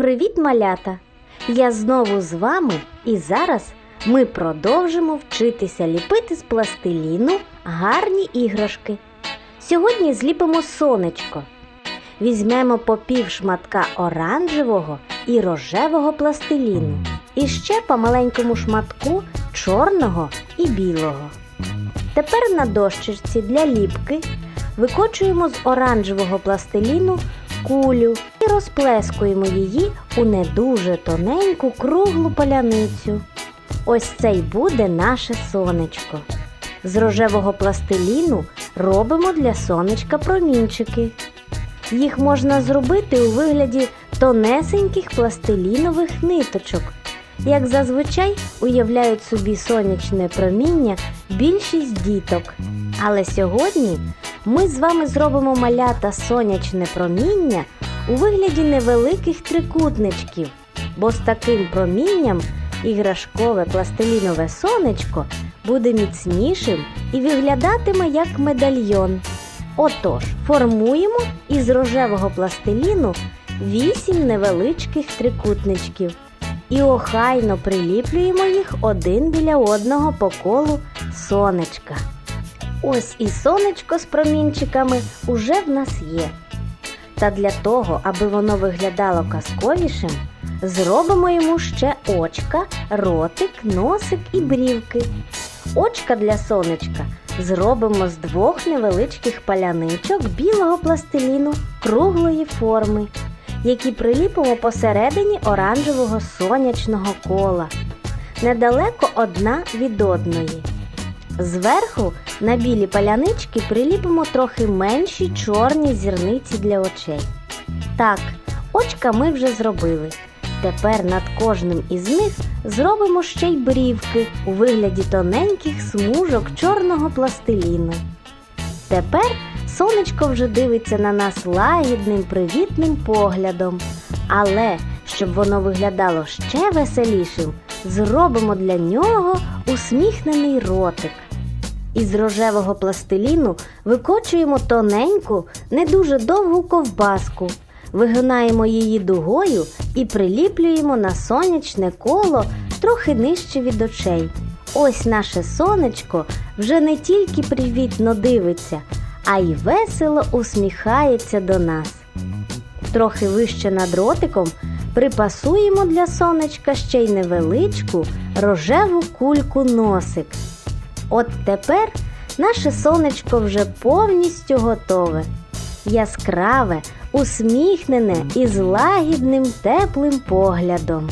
Привіт, малята! Я знову з вами і зараз ми продовжимо вчитися ліпити з пластиліну гарні іграшки. Сьогодні зліпимо сонечко. Візьмемо по пів шматка оранжевого і рожевого пластиліну. І ще по маленькому шматку чорного і білого. Тепер на дощечці для ліпки викочуємо з оранжевого пластиліну кулю і розплескуємо її у не дуже тоненьку круглу поляницю. Ось це й буде наше сонечко. З рожевого пластиліну робимо для сонечка промінчики. Їх можна зробити у вигляді тонесеньких пластилінових ниточок. Як зазвичай уявляють собі сонячне проміння більшість діток. Але сьогодні ми з вами зробимо малята сонячне проміння у вигляді невеликих трикутничків, бо з таким промінням іграшкове пластилінове сонечко буде міцнішим і виглядатиме як медальйон. Отож, формуємо із рожевого пластиліну вісім невеличких трикутничків і охайно приліплюємо їх один біля одного по колу сонечка. Ось і сонечко з промінчиками уже в нас є. Та для того, аби воно виглядало казковішим, зробимо йому ще очка, ротик, носик і брівки. Очка для сонечка зробимо з двох невеличких паляничок білого пластиліну круглої форми, які приліпимо посередині оранжевого сонячного кола, недалеко одна від одної. Зверху на білі палянички приліпимо трохи менші чорні зірниці для очей. Так, очка ми вже зробили. Тепер над кожним із них зробимо ще й брівки у вигляді тоненьких смужок чорного пластиліну. Тепер сонечко вже дивиться на нас лагідним привітним поглядом. Але щоб воно виглядало ще веселішим, зробимо для нього усміхнений ротик. Із рожевого пластиліну викочуємо тоненьку, не дуже довгу ковбаску, вигинаємо її дугою і приліплюємо на сонячне коло трохи нижче від очей. Ось наше сонечко вже не тільки привітно дивиться, а й весело усміхається до нас. Трохи вище над ротиком припасуємо для сонечка ще й невеличку рожеву кульку носик. От тепер наше сонечко вже повністю готове. Яскраве, усміхнене і з лагідним теплим поглядом.